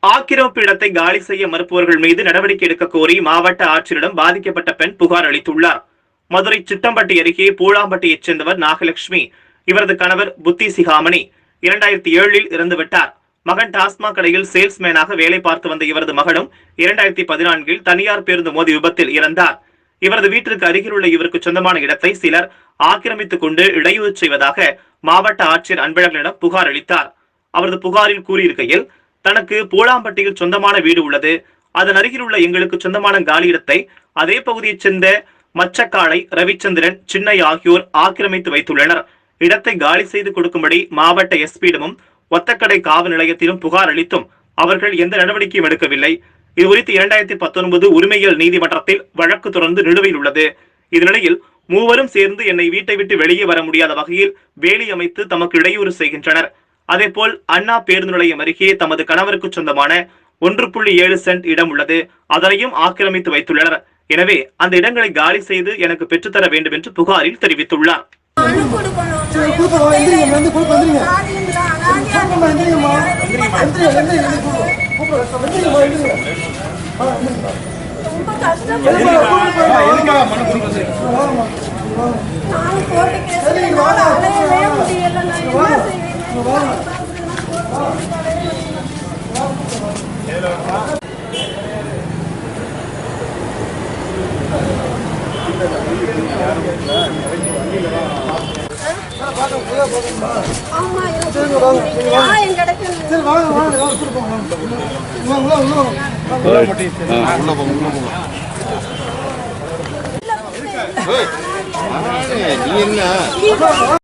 ஆக்கிரமிப்பு இடத்தை காலி செய்ய மறுப்பவர்கள் மீது நடவடிக்கை எடுக்க கோரி மாவட்ட ஆட்சியரிடம் பாதிக்கப்பட்ட பெண் புகார் அளித்துள்ளார். மதுரை சிட்டம்பட்டி அருகே பூழாம்பட்டியைச் சேர்ந்தவர் நாகலட்சுமி. இவரது கணவர் புத்தி சிகாமணி. இரண்டாயிரத்தி ஏழில் இறந்துவிட்டார். மகன் டாஸ்மாக் கடையில் சேல்ஸ்மேனாக வேலை பார்த்து வந்த இவரது மகனும் இரண்டாயிரத்தி பதினான்கில் தனியார் பேருந்து மோதி விபத்தில் இறந்தார். இவரது வீட்டிற்கு அருகில் உள்ள இவருக்கு சொந்தமான இடத்தை சிலர் ஆக்கிரமித்துக் கொண்டு இடையூறு செய்வதாக மாவட்ட ஆட்சியர் அன்பழகனிடம் புகார் அளித்தார். அவரது புகாரில் கூறியிருக்கையில் தனக்கு பூலாம்பட்டியில் சொந்தமான வீடு உள்ளது. அதன் அருகில் உள்ள எங்களுக்கு சொந்தமான காலியிடத்தை அதே பகுதியைச் சேர்ந்த மச்சக்காளை ரவிச்சந்திரன் சின்னை ஆகியோர் ஆக்கிரமித்து வைத்துள்ளனர். இடத்தை காலி செய்து கொடுக்கும்படி மாவட்ட எஸ்பியிடமும் ஒத்தக்கடை காவல் நிலையத்திலும் புகார் அளித்தும் அவர்கள் எந்த நடவடிக்கையும் எடுக்கவில்லை. இது குறித்து இரண்டாயிரத்தி பத்தொன்பது உரிமையியல் நீதிமன்றத்தில் வழக்கு தொடர்ந்து நிலுவையில் உள்ளது. இந்நிலையில் மூவரும் சேர்ந்து என்னை வீட்டை விட்டு வெளியே வர முடியாத வகையில் வேலி அமைத்து தமக்கு இடையூறு செய்கின்றனர். அதேபோல் அண்ணா பேருந்து நிலையம் அருகே தமது கணவருக்கு சொந்தமான ஒன்று புள்ளி ஏழு சென்ட் இடம் உள்ளது அதனையும் ஆக்கிரமித்து வைத்துள்ளனர் எனவே அந்த இடங்களை காலி செய்து எனக்கு பெற்றுத்தர வேண்டும் என்று புகாரில் தெரிவித்துள்ளார். நானும் கோர்ட்டு கேஸ் முடியல. நான் என்ன செய்வேன்? உள்ள, உள்ள, உள்ள வாங்க. நீ என்ன